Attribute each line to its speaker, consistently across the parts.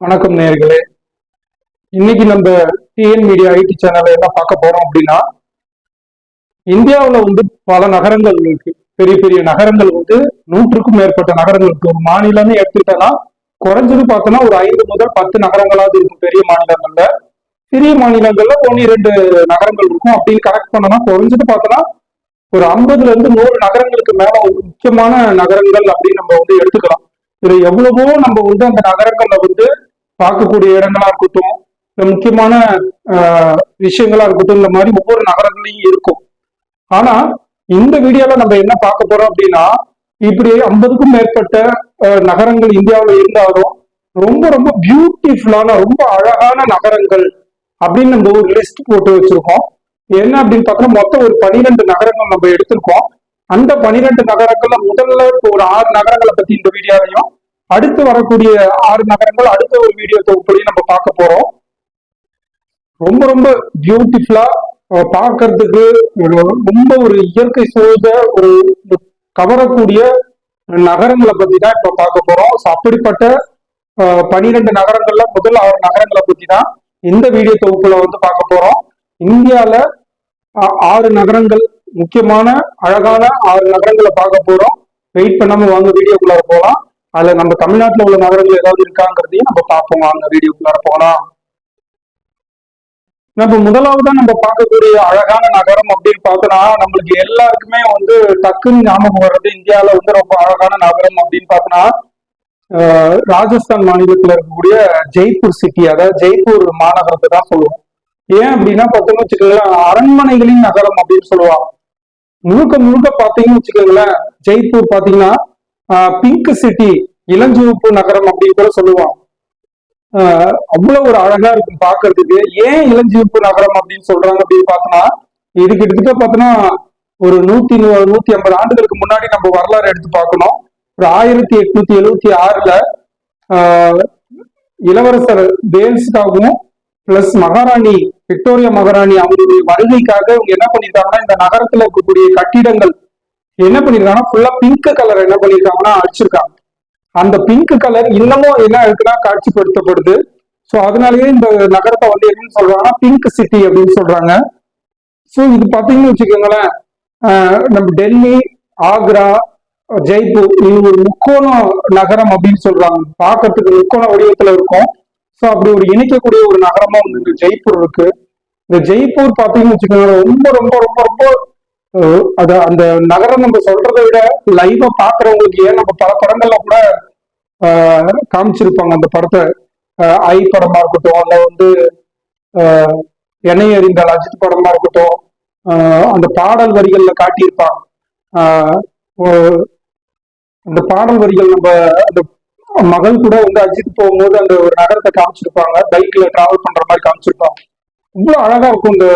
Speaker 1: வணக்கம் நேர்களே இன்னைக்கு நம்ம டிஎன் மீடியா ஐடி சேனல்ல என்ன பார்க்க போறோம் அப்படின்னா இந்தியாவில் வந்து பல நகரங்கள் இருக்கு. பெரிய பெரிய நகரங்கள் வந்து நூற்றுக்கும் மேற்பட்ட நகரங்கள் இருக்கு. ஒரு மாநிலம்னு எடுத்துட்டோம்னா குறைஞ்சது பார்த்தோம்னா ஒரு ஐந்து முதல் பத்து நகரங்களாவது இருக்கும் பெரிய மாநிலங்கள்ல. சிறிய மாநிலங்கள்ல ஒன்னு இரண்டு நகரங்கள் இருக்கும். அப்படின்னு கனெக்ட் பண்ணோம்னா குறைஞ்சது பார்த்தோம்னா ஒரு ஐம்பதுல இருந்து நூறு நகரங்களுக்கு மேல ஒரு முக்கியமான நகரங்கள் அப்படின்னு நம்ம வந்து எடுத்துக்கலாம். இதுல எவ்வளவோ நம்ம வந்து அந்த நகரங்கள்ல வந்து பார்க்கக்கூடிய இடங்களா இருக்கட்டும் இந்த முக்கியமான விஷயங்களா இருக்கட்டும் இந்த மாதிரி ஒவ்வொரு நகரங்களையும் இருக்கும். ஆனா இந்த வீடியோல நம்ம என்ன பார்க்க போறோம் அப்படின்னா இப்படி ஐம்பதுக்கும் மேற்பட்ட நகரங்கள் இந்தியாவில் இருந்தாலும் ரொம்ப ரொம்ப பியூட்டிஃபுல்லான ரொம்ப அழகான நகரங்கள் அப்படின்னு நம்ம ஒரு லிஸ்ட் போட்டு வச்சிருக்கோம். என்ன அப்படின்னு பார்த்தோம்னா மொத்தம் ஒரு பனிரெண்டு நகரங்கள் நம்ம எடுத்திருக்கோம். அந்த பனிரெண்டு நகரங்கள்ல முதல்ல ஒரு ஆறு நகரங்களை பத்தி இந்த வீடியோலையும் அடுத்து வரக்கூடிய ஆறு நகரங்கள் அடுத்த ஒரு வீடியோ தொகுப்புலையும் நம்ம பார்க்க போறோம். ரொம்ப ரொம்ப பியூட்டிஃபுல்லா பார்க்கறதுக்கு ஒரு ரொம்ப ஒரு இயற்கை சூழ்ந்த ஒரு கவரக்கூடிய நகரங்களை பத்தி தான் இப்ப பார்க்க போறோம். அப்படிப்பட்ட பனிரெண்டு நகரங்கள்ல முதல் ஆறு நகரங்களை பத்தி தான் இந்த வீடியோ தொகுப்புல வந்து பார்க்க போறோம். இந்தியால ஆ- ஆறு நகரங்கள் முக்கியமான அழகான ஆறு நகரங்களை பார்க்க போறோம். வெயிட் பண்ணாம வாங்க வீடியோக்குள்ள போகலாம் அதுல நம்ம தமிழ்நாட்டுல உள்ள நகரங்கள் ஏதாவது இருக்காங்கிறதையும் நம்ம பார்ப்போம். அந்த வீடியோக்குள்ளார போகலாம். நம்ம முதலாவதா நம்ம பார்க்கக்கூடிய அழகான நகரம் அப்படின்னு பார்த்தோம்னா நம்மளுக்கு எல்லாருக்குமே வந்து டக்குன்னு ஞாபகம் வர்றது இந்தியால வந்து ரொம்ப அழகான நகரம் அப்படின்னு பார்த்தோம்னா ராஜஸ்தான் மாநிலத்துல இருக்கக்கூடிய ஜெய்ப்பூர் சிட்டி அதாவது ஜெய்ப்பூர் மாநகரத்தை தான் சொல்லுவோம். ஏன் அப்படின்னா பார்த்தோம்னு வச்சுக்கோங்களேன் அரண்மனைகளின் நகரம் அப்படின்னு சொல்லுவாங்க. முழுக்க முழுக்க பாத்தீங்கன்னு வச்சுக்கோங்களேன் ஜெய்ப்பூர் பாத்தீங்கன்னா பிங்க் சிட்டி இளஞ்சிவப்பு நகரம் அப்படின்னு கூட சொல்லுவோம் அவ்வளவு ஒரு அழகா இருக்கும் பாக்குறதுக்கு ஏன் இளஞ்சிவப்பு நகரம் அப்படின்னு சொல்றாங்க அப்படின்னு பார்த்தோம்னா இது கிட்டத்தட்ட பார்த்தோம்னா ஒரு நூத்தி நூத்தி ஐம்பது ஆண்டுகளுக்கு முன்னாடி நம்ம வரலாறு எடுத்து பார்க்கணும். ஒரு ஆயிரத்தி எட்நூத்தி எழுவத்தி ஆறுல ஆஹ் இளவரசர் வேல்ஸ்க்காகவும் பிளஸ் மகாராணி விக்டோரியா மகாராணி அவங்களுடைய வருகைக்காக இவங்க என்ன பண்ணிருக்காங்கன்னா இந்த நகரத்துல இருக்கக்கூடிய கட்டிடங்கள் என்ன பண்ணிருக்காங்கன்னா ஃபுல்லா பிங்க் கலர் என்ன பண்ணிருக்காங்கன்னா அடிச்சிருக்காங்க. அந்த பிங்க் கலர் இன்னமும் என்ன இருக்குன்னா காட்சிப்படுத்தப்படுது. சோ அதனாலயே இந்த நகரத்தை வந்து என்னன்னு சொல்றாங்கன்னா பிங்க் சிட்டி அப்படின்னு சொல்றாங்க. சோ இது பாத்தீங்கன்னு வச்சுக்கோங்களேன் நம்ம டெல்லி ஆக்ரா ஜெய்ப்பூர் இது ஒரு முக்கோண நகரம் அப்படின்னு சொல்றாங்க. பார்க்கறதுக்கு முக்கோண வடிவத்துல இருக்கும். சோ அப்படி ஒரு இணைக்கக்கூடிய ஒரு நகரமா வந்து ஜெய்ப்பூர் இருக்கு. இந்த ஜெய்ப்பூர் பாத்தீங்கன்னு வச்சுக்கோங்களேன் ரொம்ப ரொம்ப ரொம்ப ரொம்ப அத அந்த நகரம் நம்ம சொல்றதை விட லைவா பாக்குறவங்களுக்கு ஏன் நம்ம பல படங்கள்ல கூட காமிச்சிருப்பாங்க அந்த படத்தை. ஐ படமா இருக்கட்டும் அல்ல வந்து எண்ணெய் எறிந்தால் அஜித் படமா இருக்கட்டும் அந்த பாடல் வரிகள்ல காட்டியிருப்பாங்க. அந்த பாடல் வரிகள் நம்ம அந்த மகள் கூட வந்து அஜித் போகும்போது அந்த ஒரு நகரத்தை காமிச்சிருப்பாங்க. பைக்ல டிராவல் பண்ற மாதிரி காமிச்சிருப்பாங்க. ரொம்ப அழகா இருக்கும் இந்த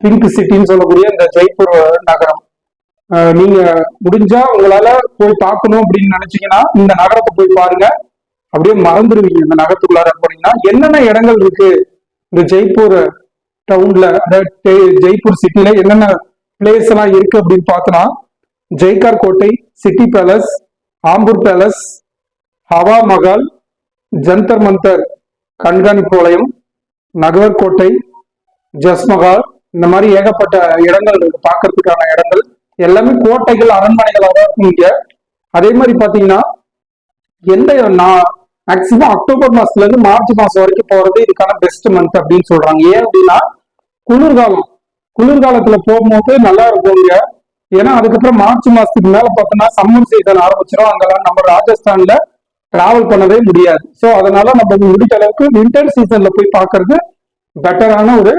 Speaker 1: பிங்க் சிட்டின்னு சொல்லக்கூடிய இந்த ஜெய்ப்பூர் நகரம். நீங்க முடிஞ்சா உங்களால போய் பார்க்கணும் அப்படின்னு நினைச்சீங்கன்னா இந்த நகரத்தை போய் பாருங்க. அப்படியே மறந்துடுவீங்க இந்த நகரத்துக்குள்ளார போனீங்கன்னா. என்னென்ன இடங்கள் இருக்கு இந்த ஜெய்ப்பூர் டவுன்ல அதாவது ஜெய்ப்பூர் சிட்டில என்னென்ன பிளேஸ் எல்லாம் இருக்கு அப்படின்னு பார்த்தோன்னா ஜெய்கார் கோட்டை சிட்டி பேலஸ் ஆம்பூர் பேலஸ் ஹவா மகால் ஜந்தர் மந்தர் கண்காணிப்பு வளையம் நகர்கோட்டை ஜஸ்மஹால் இந்த மாதிரி ஏகப்பட்ட இடங்கள் இருக்கு. பார்க்கறதுக்கான இடங்கள். எல்லாமே கோட்டைகள் அரண்மனைகளாக தான் இருக்கும் இங்க. அதே மாதிரி பாத்தீங்கன்னா எந்த நான் மேக்சிமம் அக்டோபர் மாசத்துல இருந்து மார்ச் மாசம் வரைக்கும் போறது இதுக்கான பெஸ்ட் மந்த் அப்படின்னு சொல்றாங்க. ஏன் அப்படின்னா குளிர்காலம். குளிர்காலத்துல போகும்போது நல்லா இருக்கும் இங்க. ஏன்னா அதுக்கப்புறம் மார்ச் மாசத்துக்கு மேல பார்த்தோம்னா சம்மர் சீசன் ஆரம்பிச்சிடும் அங்கெல்லாம் நம்ம ராஜஸ்தான்ல டிராவல் பண்ணவே முடியாது. ஸோ அதனால நம்ம முடிஞ்ச அளவுக்கு வின்டர் சீசன்ல போய் பார்க்கிறது பெட்டரான ஒரு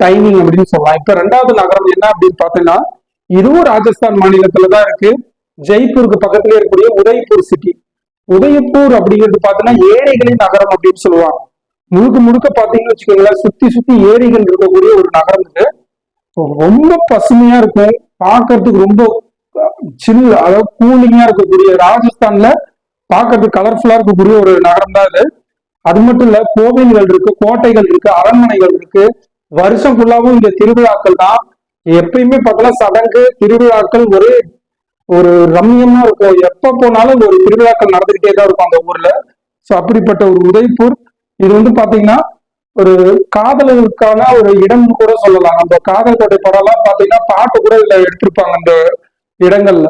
Speaker 1: டைமிங் அப்படின்னு சொல்லலாம். இப்ப ரெண்டாவது நகரம் என்ன அப்படின்னு பார்த்தீங்கன்னா இதுவும் ராஜஸ்தான் மாநிலத்துல தான் இருக்கு. ஜெய்ப்பூருக்கு பக்கத்துல இருக்கக்கூடிய உதய்பூர் சிட்டி உதயப்பூர் அப்படிங்கிறது பார்த்தீங்கன்னா ஏரிகளின் நகரம் அப்படின்னு சொல்லுவாங்க. முழுக்க முழுக்க பாத்தீங்கன்னு வச்சுக்கோங்களேன் சுத்தி சுத்தி ஏரிகள் இருக்கக்கூடிய ஒரு நகரம் இது. ரொம்ப பசுமையா இருக்கும். பார்க்கறதுக்கு ரொம்ப சில் அதாவது கூலிங்கா இருக்கக்கூடிய ராஜஸ்தான்ல பார்க்கறதுக்கு கலர்ஃபுல்லா இருக்கக்கூடிய ஒரு நகரம் தான் இது. அது மட்டும் இல்ல கோவில்கள் இருக்கு கோட்டைகள் இருக்கு அரண்மனைகள் இருக்கு. வருஷம் ஃபுல்லாவும் இந்த திருவிழாக்கள் தான். எப்பயுமே பார்த்தோம்னா சடங்கு திருவிழாக்கள் ஒரு ஒரு ரம்யமா இருக்கும். எப்ப போனாலும் ஒரு திருவிழாக்கள் நடந்துகிட்டே தான் இருக்கும் அந்த ஊர்ல. ஸோ அப்படிப்பட்ட ஒரு உதய்பூர். இது வந்து பாத்தீங்கன்னா ஒரு காதலுக்கான ஒரு இடம் கூட சொல்லலாம். நம்ம காதல் கோட்டை படம்லாம் பாத்தீங்கன்னா பாட்டு கூட இதுல எடுத்திருப்பாங்க அந்த இடங்கள்ல.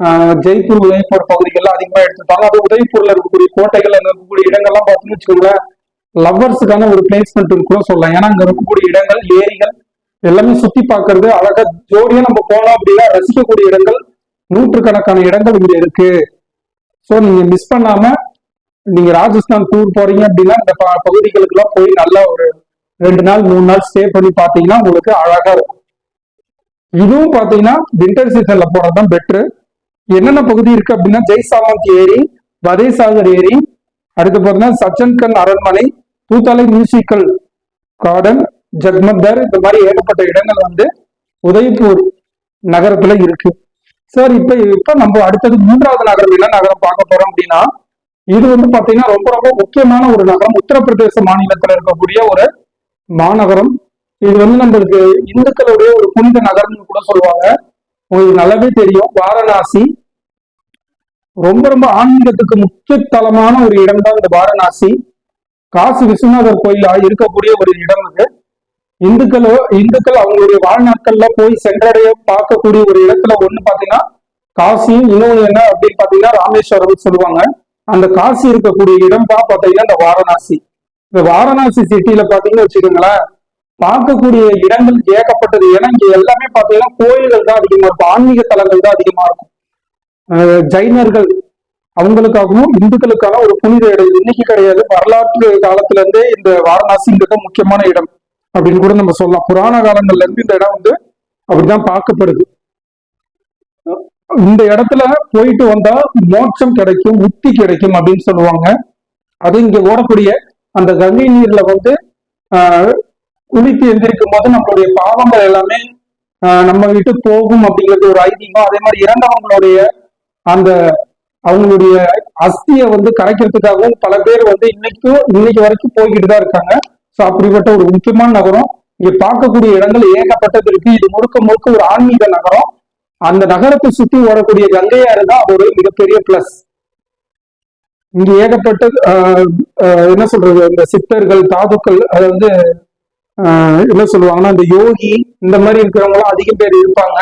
Speaker 1: ஆஹ் ஜெய்ப்பூர் உதய்பூர் பகுதிகள்லாம் அதிகமா எடுத்திருப்பாங்க. அது உதய்பூர்ல இருக்கக்கூடிய கோட்டைகள் அங்க இருக்கக்கூடிய இடங்கள்லாம் பார்த்தீங்கன்னு வச்சுக்கோங்களேன். லவ்வர்ஸுக்கான ஒரு பிளேஸ்மெண்ட் கூட சொல்லலாம். ஏன்னா அங்க இருக்கக்கூடிய இடங்கள் ஏரிகள் எல்லாமே சுத்தி பார்க்கறது அழகா ஜோடியா நம்ம போனோம் அப்படின்னா ரசிக்கக்கூடிய இடங்கள் நூற்றுக்கணக்கான இடங்கள் இங்க இருக்கு. ஸோ நீங்க மிஸ் பண்ணாம நீங்க ராஜஸ்தான் டூர் போறீங்க அப்படின்னா இந்த ப- பகுதிகளுக்கெல்லாம் போய் நல்லா ஒரு ரெண்டு நாள் மூணு நாள் ஸ்டே பண்ணி பார்த்தீங்கன்னா உங்களுக்கு அழகா இருக்கும். இதுவும் பாத்தீங்கன்னா வின்டர் சீசன்ல போறதுதான் பெட்ரு என்னென்ன பகுதி இருக்கு அப்படின்னா ஜெய்சாமந்த் ஏரி வதேசாகர் ஏரி அடுத்து பார்த்தீங்கன்னா சச்சன்கன் அரண்மனை தூத்தலை மியூசிக்கல் கார்டன் ஜக்மந்தர் இந்த மாதிரி ஏகப்பட்ட இடங்கள் வந்து உதய்பூர் நகரத்துல இருக்கு. சார் இப்ப இப்ப நம்ம அடுத்தது மூன்றாவது நகரம் என்ன நகரம் பார்க்க போறோம் அப்படின்னா இது வந்து பாத்தீங்கன்னா ரொம்ப ரொம்ப முக்கியமான ஒரு நகரம். உத்தரப்பிரதேச மாநிலத்துல இருக்கக்கூடிய ஒரு மாநகரம். இது வந்து நம்மளுக்கு இந்துக்களுடைய ஒரு புனித நகரம்னு கூட சொல்லுவாங்க. உங்களுக்கு நல்லாவே தெரியும். வாரணாசி. ரொம்ப ரொம்ப ஆன்மீகத்துக்கு முக்கியத்தலமான ஒரு இடம் தான் இந்த வாரணாசி. காசி விஸ்வநாதர் கோயிலா இருக்கக்கூடிய ஒரு இடம் அது. இந்துக்களோ இந்துக்கள் அவங்களுடைய வாழ்நாட்கள்ல போய் சென்றடைய பார்க்கக்கூடிய ஒரு இடத்துல ஒண்ணு பாத்தீங்கன்னா காசி இன்னொன்னு என்ன அப்படின்னு பாத்தீங்கன்னா ராமேஸ்வரம் சொல்லுவாங்க. அந்த காசி இருக்கக்கூடிய இடம் தான் பாத்தீங்கன்னா இந்த வாரணாசி. இந்த வாரணாசி சிட்டியில பாத்தீங்கன்னு வச்சுக்கோங்களேன் பார்க்கக்கூடிய இடங்கள் ஏகப்பட்டது. ஏன்னா இங்க எல்லாமே பாத்தீங்கன்னா கோயில்கள் தான் அதிகமா இருக்கும். ஆன்மீக தலங்கள் தான் அதிகமா இருக்கும். ஜைனர்கள் அவங்களுக்காகவும் இந்துக்களுக்கான ஒரு புனித இடம். இன்னைக்கு கிடையாது. வரலாற்று காலத்துல இருந்தே இந்த வாரணாசிங்கிறது முக்கியமான இடம் அப்படின்னு கூட நம்ம சொல்லலாம். புராண காலங்கள்ல இருந்து இந்த இடம் வந்து அப்படிதான் பார்க்கப்படுது. இந்த இடத்துல போயிட்டு வந்தா மோட்சம் கிடைக்கும் முக்தி கிடைக்கும் அப்படின்னு சொல்லுவாங்க. அது இங்க ஓடக்கூடிய அந்த கங்கை நீர்ல வந்து ஆஹ், குளித்து எந்திரிக்கும் போது நம்மளுடைய பாவங்கள் எல்லாமே நம்ம விட்டு போகும் அப்படிங்கிறது ஒரு ஐதீகம். அதே மாதிரி இறந்தவங்களுடைய அந்த அவங்களுடைய அஸ்தியை வந்து கரைக்கிறதுக்காகவும் பல பேர் வந்து இன்னைக்கும் இன்னைக்கு வரைக்கும் போய்கிட்டு தான் இருக்காங்க. ஸோ அப்படிப்பட்ட ஒரு முக்கியமான நகரம். இங்க பார்க்கக்கூடிய இடங்கள் ஏகப்பட்டது இருக்கு. இது முழுக்க முழுக்க ஒரு ஆன்மீக நகரம். அந்த நகரத்தை சுத்தி ஓடக்கூடிய கங்கையாறு தான் ஒரு மிகப்பெரிய பிளஸ் இங்க ஏகப்பட்ட என்ன சொல்றது? இந்த சித்தர்கள் தாதுக்கள் அது வந்து என்ன சொல்லுவாங்கன்னா இந்த யோகி இந்த மாதிரி இருக்கிறவங்களாம் அதிகம் பேர் இருப்பாங்க.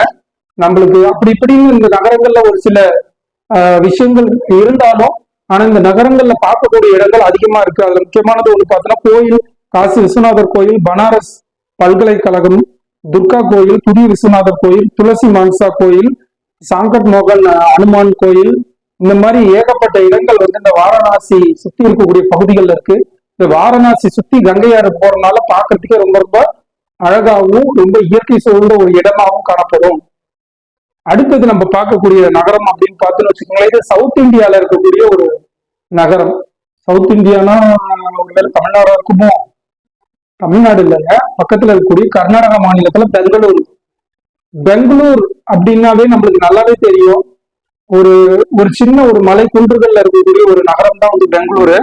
Speaker 1: நம்மளுக்கு அப்படி இப்படின்னு இந்த நகரங்கள்ல ஒரு சில விஷயங்கள் இருந்தாலும் ஆனா இந்த நகரங்கள்ல பார்க்கக்கூடிய இடங்கள் அதிகமா இருக்கு. அதுல முக்கியமானது ஒண்ணு பார்த்தோன்னா கோயில் காசி விஸ்வநாதர் கோயில் பனாரஸ் பல்கலைக்கழகம் துர்கா கோயில் துடி விஸ்வநாதர் கோயில் துளசி மான்சா கோயில் சாங்கட் மோகன் அனுமான் கோயில். இந்த மாதிரி ஏகப்பட்ட இடங்கள் வந்து இந்த வாரணாசி சுத்தி இருக்கக்கூடிய பகுதிகள் இருக்கு. இந்த வாரணாசி சுத்தி கங்கையாறு போறதுனால பாக்குறதுக்கே ரொம்ப ரொம்ப அழகாகவும் ரொம்ப இயற்கை சூழ்ந்த ஒரு இடமாகவும் காணப்படும். அடுத்தது நம்ம பார்க்கக்கூடிய நகரம் அப்படின்னு பார்த்தோம்னு வச்சுக்கோங்களேன் இது சவுத் இந்தியால இருக்கக்கூடிய ஒரு நகரம். சவுத் இந்தியானா ஒருவேளை தமிழ்நாடா இருக்குமோ? தமிழ்நாடு இல்லைங்க. பக்கத்துல இருக்கக்கூடிய கர்நாடகா மாநிலத்துல பெங்களூர். பெங்களூர் அப்படின்னாவே நம்மளுக்கு நல்லாவே தெரியும். ஒரு ஒரு சின்ன ஒரு மலை குன்றுகள்ல இருக்கக்கூடிய ஒரு நகரம் தான் வந்து பெங்களூரு.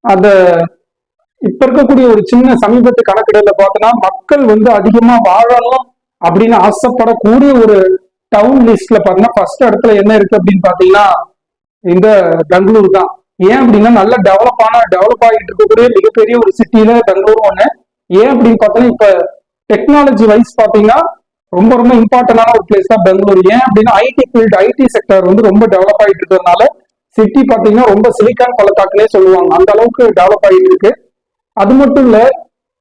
Speaker 1: அத இப்ப இருக்கக்கூடிய ஒரு சின்ன சமீபத்து கணக்கிடல பார்த்தோன்னா மக்கள் வந்து அதிகமா வாழணும் அப்படின்னு ஆசைப்படக்கூடிய ஒரு டவுன் லிஸ்ட்ல பாத்தீங்கன்னா ஃபர்ஸ்ட் இடத்துல என்ன இருக்கு அப்படின்னு பாத்தீங்கன்னா இந்த பெங்களூர் தான். ஏன் அப்படின்னா நல்ல டெவலப் ஆன டெவலப் ஆகிட்டு இருக்கக்கூடிய மிகப்பெரிய ஒரு சிட்டியில பெங்களூர் ஒண்ணு. ஏன் அப்படின்னு பார்த்தோன்னா இப்ப டெக்னாலஜி வைஸ் பாத்தீங்கன்னா ரொம்ப ரொம்ப இம்பார்ட்டன்டான ஒரு பிளேஸ் தான் பெங்களூர். ஏன் அப்படின்னா ஐடி ஃபீல்டு ஐடி செக்டர் வந்து ரொம்ப டெவலப் ஆகிட்டு இருக்கிறதுனால சிட்டி பாத்தீங்கன்னா ரொம்ப சிலிக்கான் பள்ளத்தாக்குனே சொல்லுவாங்க. அந்த அளவுக்கு டெவலப் ஆகிட்டு இருக்கு. அது மட்டும் இல்ல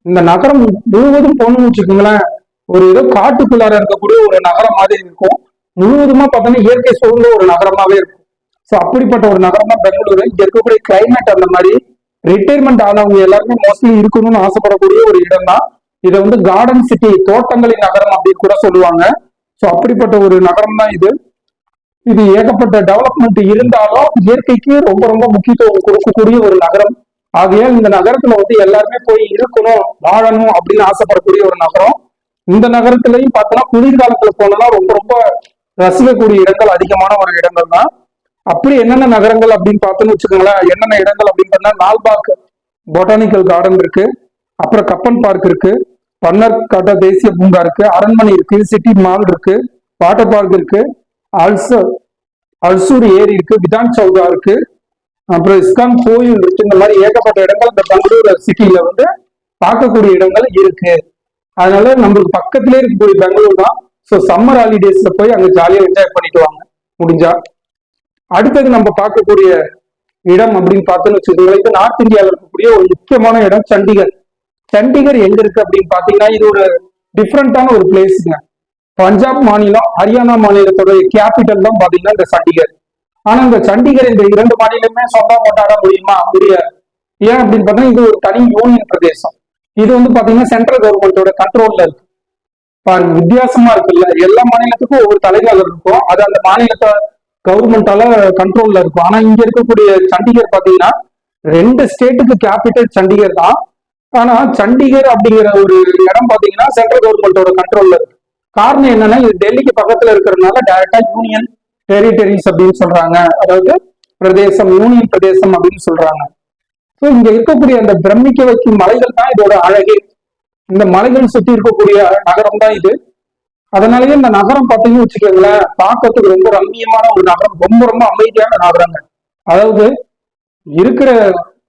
Speaker 1: இந்த நகரம் முழுவதும் போகணும்னு வச்சுக்கோங்களேன் ஒரு ஏதோ காட்டுக்குள்ளார இருக்கக்கூடிய ஒரு நகரம் மாதிரி இருக்கும். முழுவதுமா பார்த்தோன்னா இயற்கை சூழ்ந்த ஒரு நகரமாவே இருக்கும். ஸோ அப்படிப்பட்ட ஒரு நகரம் தான் பெங்களூரு இங்க இருக்கக்கூடிய கிளைமேட் அந்த மாதிரி ரிட்டையர்மெண்ட் ஆனவங்க எல்லாருமே மோஸ்ட்லி இருக்கணும்னு ஆசைப்படக்கூடிய ஒரு இடம் தான் இதை வந்து கார்டன் சிட்டி தோட்டங்களின் நகரம் அப்படின்னு கூட சொல்லுவாங்க. ஸோ அப்படிப்பட்ட ஒரு நகரம் தான் இது. இது ஏகப்பட்ட டெவலப்மெண்ட் இருந்தாலும் இயற்கைக்கு ரொம்ப ரொம்ப முக்கியத்துவம் கொடுக்கக்கூடிய ஒரு நகரம். ஆகையால் இந்த நகரத்துல வந்து எல்லாருமே போய் இருக்கணும் வாழணும் அப்படின்னு ஆசைப்படக்கூடிய ஒரு நகரம். இந்த நகரத்திலையும் பார்த்தோம்னா குளிர்காலத்துல போனோம்னா ரொம்ப ரொம்ப ரசிக்கக்கூடிய இடங்கள் அதிகமான ஒரு இடங்கள் தான் அப்படி என்னென்ன நகரங்கள் அப்படின்னு பார்த்தோம்னு வச்சுக்கோங்களேன் என்னென்ன இடங்கள் அப்படின்னு பார்த்தா நால்பாக் பொட்டானிக்கல் கார்டன் இருக்கு அப்புறம் கப்பன் பார்க் இருக்கு பன்னர்காட்டா தேசிய பூங்கா இருக்கு அரண்மனை இருக்கு சிட்டி மால் இருக்கு வாட்டர் பார்க் இருக்கு அல்சர் அல்சூர் ஏரி இருக்கு விதான் சௌதா இருக்கு அப்புறம் இஸ்கான் கோயில் இருக்கு இந்த மாதிரி ஏகப்பட்ட இடங்கள் இந்த பெங்களூர் சிட்டியில வந்து பார்க்கக்கூடிய இடங்கள் இருக்கு. அதனால நம்மளுக்கு பக்கத்திலே இருக்கக்கூடிய பெங்களூர் தான். ஸோ சம்மர் ஹாலிடேஸ்ல போய் அங்க ஜாலியா என்ஜாய் பண்ணிட்டு வாங்க. முடிஞ்சா. அடுத்தது நம்ம பார்க்கக்கூடிய இடம் அப்படின்னு பார்த்தோம்னு வச்சுக்கோங்களேன். இது நார்த் இந்தியாவில் இருக்கக்கூடிய ஒரு முக்கியமான இடம் சண்டிகர். சண்டிகர் எங்க இருக்கு அப்படின்னு பாத்தீங்கன்னா இது ஒரு டிஃப்ரெண்டான ஒரு பிளேஸுங்க பஞ்சாப் மாநிலம் ஹரியானா மாநிலத்தோட கேபிட்டல் தான் பாத்தீங்கன்னா இந்த சண்டிகர். ஆனா இந்த சண்டிகர் இந்த இரண்டு மாநிலமே சொந்தம் கொண்டாட முடியுமா? முடியாது. ஏன் அப்படின்னு பார்த்தா இது ஒரு தனி யூனியன் பிரதேசம். இது வந்து பாத்தீங்கன்னா சென்ட்ரல் கவர்மெண்டோட கண்ட்ரோல்ல இருக்கு. பாருங்க வித்தியாசமா இருக்குல்ல? எல்லா மாநிலத்துக்கும் ஒவ்வொரு தலைநகர் இருக்கும். அது அந்த மாநிலத்தை கவர்மெண்டால கண்ட்ரோல்ல இருக்கும். ஆனா இங்க இருக்கக்கூடிய சண்டிகர் பாத்தீங்கன்னா ரெண்டு ஸ்டேட்டுக்கு கேபிட்டல் சண்டிகர் தான். ஆனா சண்டிகர் அப்படிங்கிற ஒரு இடம் பாத்தீங்கன்னா சென்ட்ரல் கவர்மெண்டோட கண்ட்ரோல்ல இருக்கு. காரணம் என்னன்னா இது டெல்லிக்கு பக்கத்துல இருக்கிறதுனால டைரக்டா யூனியன் டெரிட்டரிஸ் அப்படின்னு சொல்றாங்க. அதாவது பிரதேசம் யூனியன் பிரதேசம் அப்படின்னு சொல்றாங்க. ஸோ இங்க இருக்கக்கூடிய அந்த பிரமிக்க வைக்கும் மலைகள் தான் இதோட அழகே. இந்த மலைகள் சுத்தி இருக்கக்கூடிய நகரம் தான் இது. அதனாலயே இந்த நகரம் பார்த்தீங்கன்னு வச்சுக்கோங்களேன் பார்க்கறதுக்கு ரொம்ப ரம்மியமான ஒரு நகரம் ரொம்ப ரொம்ப அமைதியான நகரங்க. அதாவது இருக்கிற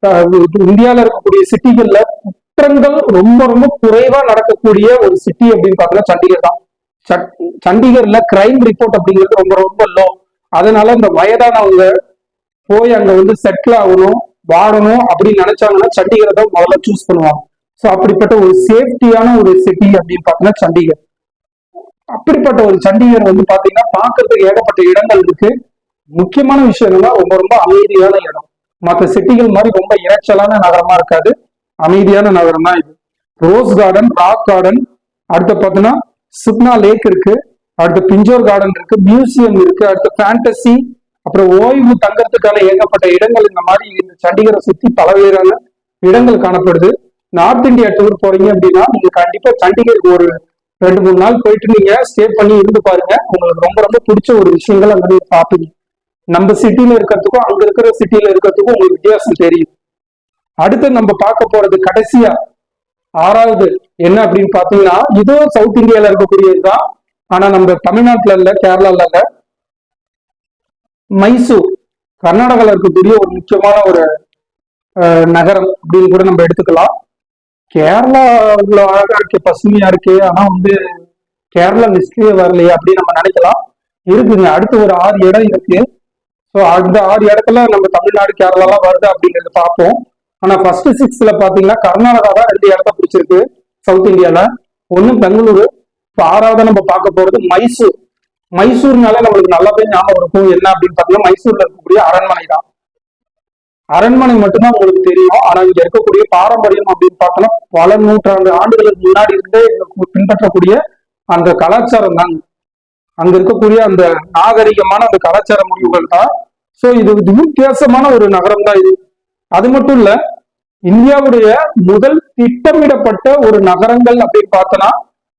Speaker 1: அஹ், இந்தியால இருக்கக்கூடிய சிட்டிகள்ல குற்றங்கள் ரொம்ப ரொம்ப குறைவா நடக்கக்கூடிய ஒரு சிட்டி அப்படின்னு பார்த்தீங்கன்னா சண்டிகர் தான். சட்- சண்டிகர்ல கிரைம் ரிப்போர்ட் அப்படிங்கிறது ரொம்ப ரொம்ப லோ அதனால இந்த வயதானவங்க போய் அங்க வந்து செட்டில் ஆகணும். வாழணும் அப்படின்னு நினைச்சாங்கன்னா சண்டிகரை தான் முதல்ல சூஸ் பண்ணுவாங்க. ஸோ அப்படிப்பட்ட ஒரு சேஃப்டியான ஒரு சிட்டி அப்படின்னு பார்த்தீங்கன்னா சண்டிகர். அப்படிப்பட்ட ஒரு சண்டிகர் வந்து பாத்தீங்கன்னா பார்க்கறதுக்கு ஏகப்பட்ட இடங்கள் இருக்கு. முக்கியமான விஷயம் என்னன்னா ரொம்ப ரொம்ப அமைதியான இடம். மற்ற சிட்டிகள் மாதிரி ரொம்ப இறைச்சலான நகரமா இருக்காது. அமைதியான நகரம் தான் இது. ரோஸ் கார்டன் ராக் கார்டன் அடுத்து பார்த்தீங்கன்னா சிப்னா லேக் இருக்கு. அடுத்து பிஞ்சோர் கார்டன் இருக்கு. மியூசியம் இருக்கு. அடுத்து ஃபேண்டசி அப்புறம் ஓய்வு தங்கறதுக்கான ஏகப்பட்ட இடங்கள் இந்த மாதிரி இந்த சண்டிகரை சுத்தி பலவேறான இடங்கள் காணப்படுது. நார்த் இந்தியா டூர் போறீங்க அப்படின்னா நீங்க கண்டிப்பா சண்டிகருக்கு ஒரு ரெண்டு மூணு நாள் போயிட்டு நீங்க ஸ்டே பண்ணி இருந்து பாருங்க. உங்களுக்கு ரொம்ப ரொம்ப பிடிச்ச ஒரு விஷயங்கள் அங்க நீங்க பாப்பீங்க நம்ம சிட்டில இருக்கிறதுக்கும் அங்க இருக்கிற சிட்டில இருக்கிறதுக்கும் உங்களுக்கு வித்தியாசம் தெரியும். அடுத்து நம்ம பார்க்க போறது கடைசியா ஆறாவது என்ன அப்படின்னு பாத்தீங்கன்னா இதோ சவுத் இந்தியால இருக்கக்கூடியதுதான். ஆனா நம்ம தமிழ்நாட்டுல இல்ல கேரளால இல்ல. மைசூர் கர்நாடகாவில் இருக்கக்கூடிய ஒரு முக்கியமான ஒரு நகரம் அப்படின்னு கூட நம்ம எடுத்துக்கலாம். கேரளா இவ்வளவு அழகா இருக்கு பசுமையா இருக்கு. ஆனா வந்து கேரளா லிஸ்ட்லயே வரலையே அப்படின்னு நம்ம நினைக்கலாம். இருக்குங்க அடுத்து ஒரு ஆறு இடம் இருக்கு. ஸோ அந்த ஆறு இடத்துல நம்ம தமிழ்நாடு கேரளாலாம் வருது அப்படிங்கிறத பார்ப்போம். ஆனா ஃபர்ஸ்ட் சிக்ஸ்ல பாத்தீங்கன்னா கர்நாடகா தான் ரெண்டு இடத்த பிடிச்சிருக்கு சவுத் இந்தியால. ஒன்று பெங்களூரு. இப்போ ஆறாவது நம்ம பார்க்க போறது மைசூர். மைசூர்னால நம்மளுக்கு நல்லாவே ஞாபகம் இருக்கும். என்ன அப்படின்னு பாத்தீங்கன்னா மைசூர்ல இருக்கக்கூடிய அரண்மனை தான். அரண்மனை மட்டும்தான் உங்களுக்கு தெரியும். ஆனா இங்க இருக்கக்கூடிய பாரம்பரியம் அப்படின்னு பார்த்தோம்னா பல நூற்றாண்டு ஆண்டுகளுக்கு முன்னாடி இருந்தே பின்பற்றக்கூடிய அந்த கலாச்சாரம் தான். அங்க இருக்கக்கூடிய அந்த நாகரிகமான அந்த கலாச்சார முடிவுகள் தான். சோ இது இது வித்தியாசமான ஒரு நகரம் தான் இது. அது மட்டும் இல்ல இந்தியாவுடைய முதல் திட்டமிடப்பட்ட ஒரு நகரங்கள் அப்படின்னு பார்த்தோம்னா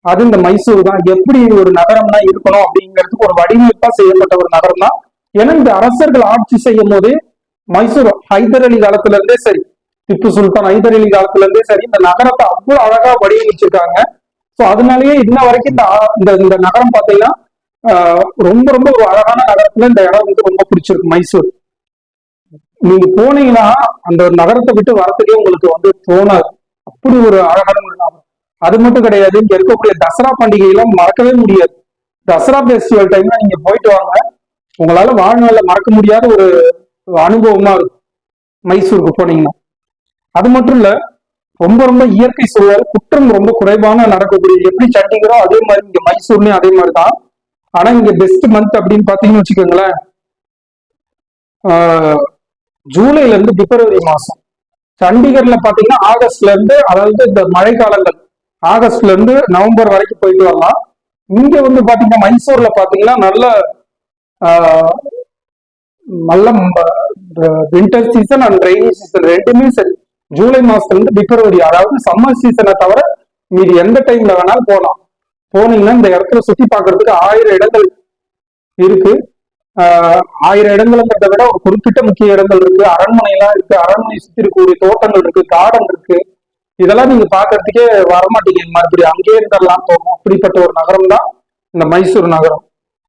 Speaker 1: அது இந்த மைசூர் தான். எப்படி ஒரு நகரம்னா இருக்கணும் அப்படிங்கிறதுக்கு ஒரு வடிவமைப்பா செய்யப்பட்ட ஒரு நகரம் தான் ஏன்னா இந்த அரசர்கள் ஆட்சி செய்யும் போது மைசூர் ஹைதர் அலி காலத்துல இருந்தே சரி திப்பு சுல்தான் ஹைதர் அலி காலத்துல இருந்தே சரி இந்த நகரத்தை அவ்வளவு அழகா வடிவமைச்சிருக்காங்க. சோ அதனாலயே இன்ன வரைக்கும் இந்த இந்த இந்த நகரம் பாத்தீங்கன்னா ஆஹ், ரொம்ப ரொம்ப ஒரு அழகான நகரத்துல இந்த இடம் வந்து ரொம்ப பிடிச்சிருக்கு மைசூர். நீங்க போனீங்கன்னா அந்த நகரத்தை விட்டு வரத்துக்கே உங்களுக்கு வந்து தோணாது. அப்படி ஒரு அழகான ஒரு நகரம். அது மட்டும் கிடையாது இங்க இருக்கக்கூடிய தசரா பண்டிகையெல்லாம் மறக்கவே முடியாது. தசரா ஃபெஸ்டிவல் டைம்ல நீங்க போயிட்டு வாங்க. உங்களால வாழ்நாளில் மறக்க முடியாத ஒரு அனுபவமா இருக்கும். மைசூருக்கு போனீங்கன்னா. அது மட்டும் இல்ல ரொம்ப ரொம்ப இயற்கை சூழல் குற்றம் ரொம்ப குறைவான நடக்கக்கூடிய எப்படி சண்டிகரோ அதே மாதிரி இங்க மைசூர்லயும் அதே மாதிரி தான் ஆனா இங்க பெஸ்ட் மந்த் அப்படின்னு பாத்தீங்கன்னு வச்சுக்கோங்களேன் ஜூலைல இருந்து பிப்ரவரி மாசம். சண்டிகர்ல பாத்தீங்கன்னா ஆகஸ்ட்ல இருந்து அதாவது இந்த மழைக்காலங்கள் ஆகஸ்ட்ல இருந்து நவம்பர் வரைக்கும் போயிட்டு வரலாம். இங்க வந்து பாத்தீங்கன்னா மைசூர்ல பாத்தீங்கன்னா நல்ல நல்ல winter season and rainy season ரெண்டுமே சரி. ஜூலை மாசத்துல இருந்து பிப்ரவரி அதாவது சம்மர் சீசனை தவிர மீதி எந்த டைம்ல வேணாலும் போகலாம். போனீங்கன்னா இந்த இடத்துல சுத்தி பாக்குறதுக்கு ஆயிரம் இடங்கள் இருக்கு. ஆயிரம் இடங்கள்ங்கிறத விட ஒரு குறிப்பிட்ட முக்கிய இடங்கள் இருக்கு. அரண்மனை எல்லாம் இருக்கு. அரண்மனை சுத்தி இருக்கக்கூடிய தோட்டங்கள் இருக்கு. கார்டன் இருக்கு. இதெல்லாம் நீங்க பாக்குறதுக்கே வரமாட்டீங்க. மறுபடியும் அங்கேயே இருந்தெல்லாம் தோணும். அப்படிப்பட்ட ஒரு நகரம் தான் இந்த மைசூர் நகரம்.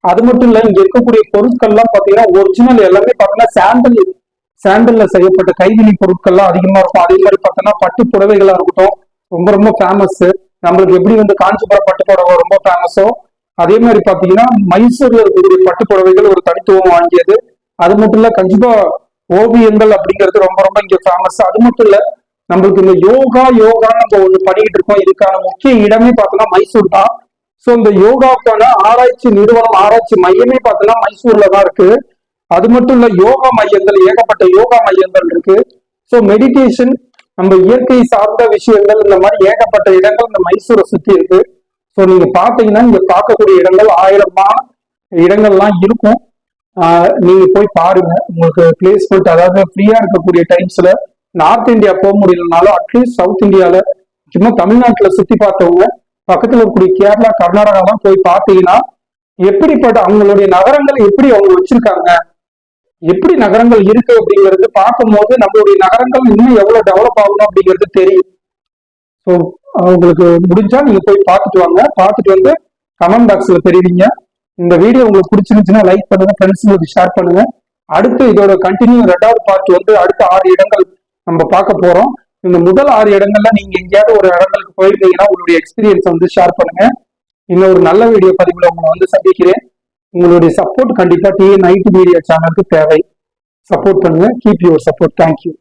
Speaker 1: அது மட்டும் இல்ல இங்க இருக்கக்கூடிய பொருட்கள்லாம் பாத்தீங்கன்னா ஒரிஜினல் எல்லாமே பாத்தீங்கன்னா சாண்டல் சாண்டல்ல செய்யப்பட்ட கைவினை பொருட்கள்லாம் அதிகமா இருக்கும். அதே மாதிரி பார்த்தோம்னா பட்டு புடவைகளா இருக்கட்டும். ரொம்ப ரொம்ப ஃபேமஸ் நம்மளுக்கு எப்படி வந்து காஞ்சிபுரம் பட்டு புடவை ரொம்ப ஃபேமஸோ அதே மாதிரி பாத்தீங்கன்னா மைசூர்ல இருக்கக்கூடிய பட்டு புடவைகள் ஒரு தனித்துவம் வாங்கியது. அது மட்டும் இல்ல கண்டிப்பா ஓவியங்கள் அப்படிங்கிறது ரொம்ப ரொம்ப இங்க ஃபேமஸ் அது மட்டும் இல்ல நம்மளுக்கு இந்த யோகா யோகா நம்ம ஒண்ணு பண்ணிக்கிட்டு இருக்கோம். இதுக்கான முக்கிய இடமே பார்த்தோம்னா மைசூர் தான். ஸோ இந்த யோகாவுக்கான ஆராய்ச்சி நிறுவனம் ஆராய்ச்சி மையமே பார்த்தோம்னா மைசூர்ல தான் இருக்கு. அது மட்டும் இல்ல யோகா மையங்கள் ஏகப்பட்ட யோகா மையங்கள் இருக்கு. ஸோ மெடிடேஷன் நம்ம இயற்கை சார்ந்த விஷயங்கள் இந்த மாதிரி ஏகப்பட்ட இடங்கள் இந்த மைசூரை சுத்தி இருக்கு. ஸோ நீங்க பாத்தீங்கன்னா நீங்க பார்க்கக்கூடிய இடங்கள் ஆயிரமான இடங்கள்லாம் இருக்கும். நீங்க போய் பாருங்க. உங்களுக்கு பிளேஸ்மெண்ட் அதாவது ஃப்ரீயா இருக்கக்கூடிய டைம்ஸ்ல நார்த் இந்தியா போக முடியலனாலும் அட்லீஸ்ட் சவுத் இந்தியால சும்மா தமிழ்நாட்டுல சுத்தி பார்த்தவங்க பக்கத்துல இருக்கக்கூடிய கேரளா கர்நாடகாலாம் போய் பார்த்தீங்கன்னா எப்படிப்பட்ட அவங்களுடைய நகரங்கள் எப்படி அவங்க வச்சிருக்காங்க எப்படி நகரங்கள் இருக்கு அப்படிங்கிறது பார்க்கும்போது நம்மளுடைய நகரங்கள் இன்னும் எவ்வளவு டெவலப் ஆகணும் அப்படிங்கிறது தெரியும். ஸோ உங்களுக்கு முடிஞ்சா நீங்க போய் பார்த்துட்டு வாங்க. பார்த்துட்டு வந்து கமெண்ட் பாக்ஸ்ல தெரிவிங்க. இந்த வீடியோ உங்களுக்கு பிடிச்சிருந்துச்சுன்னா லைக் பண்ணுங்க ஃப்ரெண்ட்ஸுங்களுக்கு ஷேர் பண்ணுங்க. அடுத்து இதோட கண்டினியூ ரெண்டாவது பார்ட் வந்து அடுத்த ஆறு இடங்கள் நம்ம பார்க்க போறோம். இந்த முதல் ஆறு இடங்கள்ல நீங்க எங்கேயாவது ஒரு இடங்களுக்கு போயிருந்தீங்கன்னா உங்களுடைய எக்ஸ்பீரியன்ஸ் வந்து ஷேர் பண்ணுங்க. இன்னும் ஒரு நல்ல வீடியோ பதிவுல உங்களை வந்து சந்திக்கிறேன். உங்களுடைய சப்போர்ட் கண்டிப்பா டிஎன் ஐடி மீடியா சேனலுக்கு தேவை. சப்போர்ட் பண்ணுங்க. Keep your support thank you